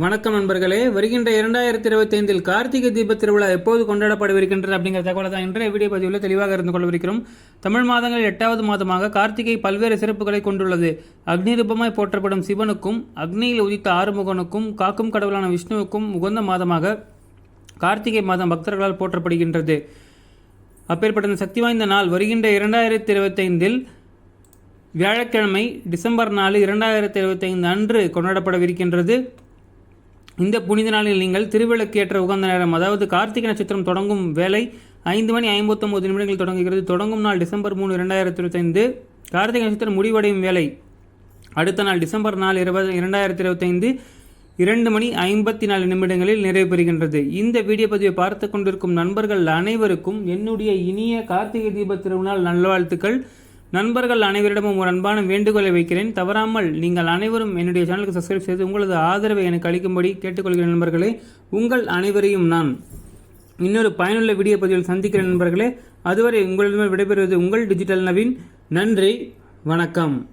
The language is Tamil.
வணக்கம் நண்பர்களே. வருகின்ற இரண்டாயிரத்தி இருபத்தி ஐந்தில் கார்த்திகை தீப திருவிழா எப்போது கொண்டாடப்படவிருக்கின்றது அப்படிங்கிற தகவலை தான் இன்றைய வீடியோ பதிவில் தெளிவாக இருந்து கொள்ளவிருக்கிறோம் தமிழ் மாதங்களில் எட்டாவது மாதமாக கார்த்திகை பல்வேறு சிறப்புகளை கொண்டுள்ளது. அக்னி ரூபமாய் போற்றப்படும் சிவனுக்கும் அக்னியில் உதித்த ஆறுமுகனுக்கும் காக்கும் கடவுளான விஷ்ணுவுக்கும் உகந்த மாதமாக கார்த்திகை மாதம் பக்தர்களால் போற்றப்படுகின்றது. அப்பேற்பட்ட சக்தி வாய்ந்த நாள் வருகின்ற இரண்டாயிரத்தி இருபத்தைந்தில் வியாழக்கிழமை டிசம்பர் நாலு இரண்டாயிரத்தி இருபத்தைந்து அன்று கொண்டாடப்படவிருக்கின்றது. இந்த புனித நாளில் நீங்கள் திருவிளக்கேற்ற உகந்த நேரம் அதாவது கார்த்திகை நட்சத்திரம் தொடங்கும் வேலை ஐந்து மணி ஐம்பத்தொம்பது நிமிடங்கள் தொடங்குகிறது. தொடங்கும் நாள் டிசம்பர் மூணு இரண்டாயிரத்தி இருபத்தைந்து கார்த்திகை நட்சத்திரம் முடிவடையும் வேலை அடுத்த நாள் டிசம்பர் நாலு இருபது இரண்டாயிரத்தி இருபத்தைந்து இரண்டு மணி ஐம்பத்தி நாலு நிமிடங்களில் நிறைவு பெறுகின்றது. இந்த வீடியோ பதிவை பார்த்து கொண்டிருக்கும் நண்பர்கள் அனைவருக்கும் என்னுடைய இனிய கார்த்திகை தீப திருநாள் நல்வாழ்த்துக்கள். நண்பர்கள் அனைவரிடமும் ஒரு அன்பான வேண்டுகோளை வைக்கிறேன். தவறாமல் நீங்கள் அனைவரும் என்னுடைய சேனலுக்கு சப்ஸ்கிரைப் செய்து உங்களது ஆதரவை எனக்கு அளிக்கும்படி கேட்டுக்கொள்கிறேன் நண்பர்களே. உங்கள் அனைவரையும் நான் இன்னொரு பயனுள்ள வீடியோ பதிவில் சந்திக்கிறேன் நண்பர்களே. அதுவரை உங்களிடமே விடைபெறுவது உங்கள் டிஜிட்டல் நவீன். நன்றி. வணக்கம்.